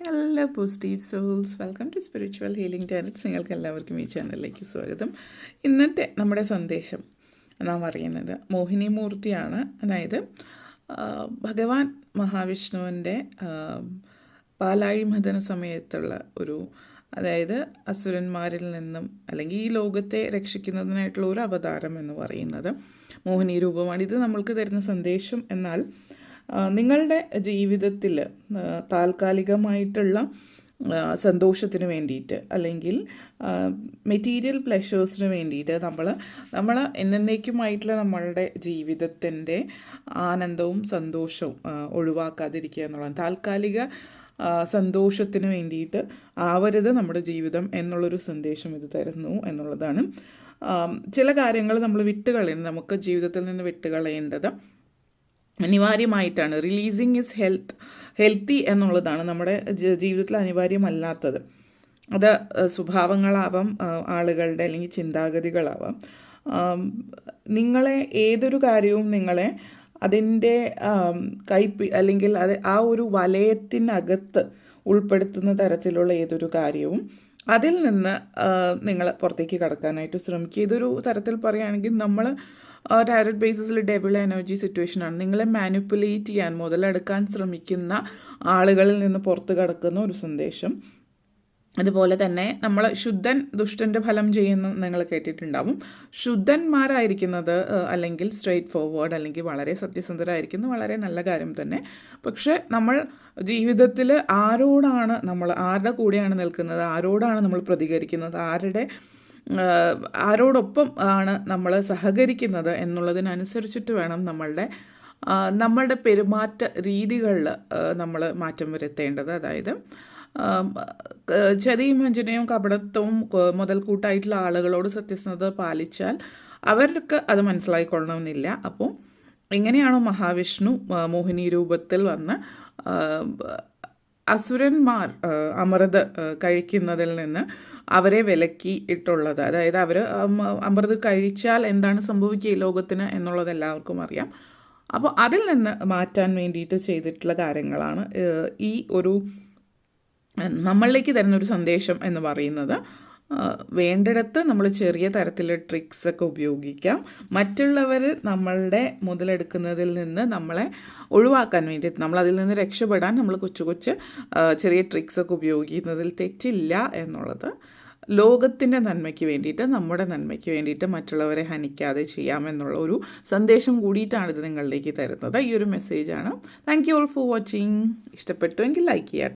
Hello positive souls welcome to spiritual healing talents നിങ്ങൾക്ക് എല്ലാവർക്കും ഈ ചാനലിലേക്ക് സ്വാഗതം. ഇന്നത്തെ നമ്മുടെ സന്ദേശം നാം അറിയുന്നത് മോഹിനി മൂർത്തിയാണ്. അതായത് ഭഗവാൻ മഹാവിഷ്ണുവിന്റെ പാലാഴി മഥന സമയത്തുള്ള ഒരു അതായത് അസുരന്മാരിൽ നിന്നും അല്ലെങ്കിൽ ഈ ലോകത്തെ രക്ഷിക്കുന്നതിനായിട്ടുള്ള ഒരു അവതാരം എന്ന് പറയുന്നത് മോഹിനി രൂപമാണ്. ഇത് നമ്മൾക്ക് തരുന്ന സന്ദേശം എന്നാൽ നിങ്ങളുടെ ജീവിതത്തിൽ താൽക്കാലികമായിട്ടുള്ള സന്തോഷത്തിന് വേണ്ടിയിട്ട് അല്ലെങ്കിൽ മെറ്റീരിയൽ പ്ലഷേഴ്സിന് വേണ്ടിയിട്ട് നമ്മൾ നമ്മൾ എന്നേക്കുമായിട്ടുള്ള നമ്മളുടെ ജീവിതത്തിന്റെ ആനന്ദവും സന്തോഷവും ഒഴിവാക്കാതിരിക്കുക എന്നുള്ളതാണ്. താൽക്കാലിക സന്തോഷത്തിന് വേണ്ടിയിട്ട് ആവരുത് നമ്മുടെ ജീവിതം എന്നുള്ളൊരു സന്ദേശം ഇത് തരുന്നു എന്നുള്ളതാണ്. ചില കാര്യങ്ങൾ നമ്മൾ വിട്ടുകളയുന്നത് നമുക്ക് ജീവിതത്തിൽ നിന്ന് വിട്ടുകളയേണ്ടത് അനിവാര്യമായിട്ടാണ്. റിലീസിങ് ഇസ് ഹെൽത്ത് ഹെൽത്തി എന്നുള്ളതാണ് നമ്മുടെ ജീവിതത്തിൽ അനിവാര്യമല്ലാത്തത്. അത് സ്വഭാവങ്ങളാവാം ആളുകളുടെ അല്ലെങ്കിൽ ചിന്താഗതികളാവാം. നിങ്ങളെ ഏതൊരു കാര്യവും നിങ്ങളെ അതിന്റെ കൈപ്പി അല്ലെങ്കിൽ അത് ആ ഒരു വലയത്തിനകത്ത് ഉൾപ്പെടുത്തുന്ന തരത്തിലുള്ള ഏതൊരു കാര്യവും അതിൽ നിന്ന് നിങ്ങൾ പുറത്തേക്ക് കടക്കാനായിട്ട് ശ്രമിക്കുക. ഇതൊരു തരത്തിൽ പറയുകയാണെങ്കിൽ നമ്മൾ ഡയറക്റ്റ് ബേസിസിൽ ഡെബിൾ എനർജി സിറ്റുവേഷൻ ആണ്. നിങ്ങളെ മാനിപ്പുലേറ്റ് ചെയ്യാൻ മുതലെടുക്കാൻ ശ്രമിക്കുന്ന ആളുകളിൽ നിന്ന് പുറത്തു കടക്കുന്ന ഒരു സന്ദേശം. അതുപോലെ തന്നെ നമ്മൾ ശുദ്ധൻ ദുഷ്ടന്റെ ഫലം ചെയ്യുന്ന നിങ്ങൾ കേട്ടിട്ടുണ്ടാവും. ശുദ്ധന്മാരായിരിക്കുന്നത് അല്ലെങ്കിൽ സ്ട്രെയിറ്റ് ഫോർവേഡ് അല്ലെങ്കിൽ വളരെ സത്യസന്ധരായിരിക്കുന്നത് വളരെ നല്ല കാര്യം തന്നെ. പക്ഷേ നമ്മൾ ജീവിതത്തിൽ ആരോടാണ് നമ്മൾ ആരുടെ കൂടെയാണ് നിൽക്കുന്നത് ആരോടാണ് നമ്മൾ പ്രതികരിക്കുന്നത് ആരുടെ ആരോടൊപ്പം ആണ് നമ്മൾ സഹകരിക്കുന്നത് എന്നുള്ളതിനനുസരിച്ചിട്ട് വേണം നമ്മളുടെ നമ്മളുടെ പെരുമാറ്റ രീതികളിൽ നമ്മൾ മാറ്റം വരുത്തേണ്ടത്. അതായത് ചതിയും വഞ്ചനയും കപടത്വവും മുതൽ മുതൽക്കൂട്ടായിട്ടുള്ള ആളുകളോട് സത്യസന്ധത പാലിച്ചാൽ അവർക്ക് അത് മനസ്സിലായിക്കൊള്ളണമെന്നില്ല. അപ്പോൾ എങ്ങനെയാണോ മഹാവിഷ്ണു മോഹിനി രൂപത്തിൽ വന്ന് അസുരന്മാർ അമൃത് കഴിക്കുന്നതിൽ നിന്ന് അവരെ വിലക്കി ഇട്ടുള്ളത്. അതായത് അവർ അമൃത് കഴിച്ചാൽ എന്താണ് സംഭവിക്കുക ഈ ലോകത്തിന് എന്നുള്ളത് എല്ലാവർക്കും അറിയാം. അപ്പോൾ അതിൽ നിന്ന് മാറ്റാൻ വേണ്ടിയിട്ട് ചെയ്തിട്ടുള്ള കാര്യങ്ങളാണ് ഈ ഒരു നമ്മളിലേക്ക് തരുന്ന ഒരു സന്ദേശം എന്ന് പറയുന്നത്. വേണ്ടിടത്ത് നമ്മൾ ചെറിയ തരത്തിലുള്ള ട്രിക്സ് ഒക്കെ ഉപയോഗിക്കാം. മറ്റുള്ളവർ നമ്മളുടെ മുതലെടുക്കുന്നതിൽ നിന്ന് നമ്മളെ ഒഴിവാക്കാൻ വേണ്ടി നമ്മൾ അതിൽ നിന്ന് രക്ഷപ്പെടാൻ നമ്മൾ കൊച്ചു കൊച്ചു ചെറിയ ട്രിക്സ് ഒക്കെ ഉപയോഗിക്കുന്നതിൽ തെറ്റില്ല എന്നുള്ളത് ലോകത്തിന്റെ നന്മയ്ക്ക് വേണ്ടിയിട്ട് നമ്മുടെ നന്മയ്ക്ക് വേണ്ടിയിട്ട് മറ്റുള്ളവരെ ഹനിക്കാതെ ചെയ്യാമെന്നുള്ള ഒരു സന്ദേശം കൂടിയിട്ടാണ് ഇത് നിങ്ങളിലേക്ക് തരുന്നത്. ഈ ഒരു മെസ്സേജാണ് thank you all for watching ഇഷ്ടപ്പെട്ടു എങ്കിൽ ലൈക്ക് ചെയ്യാം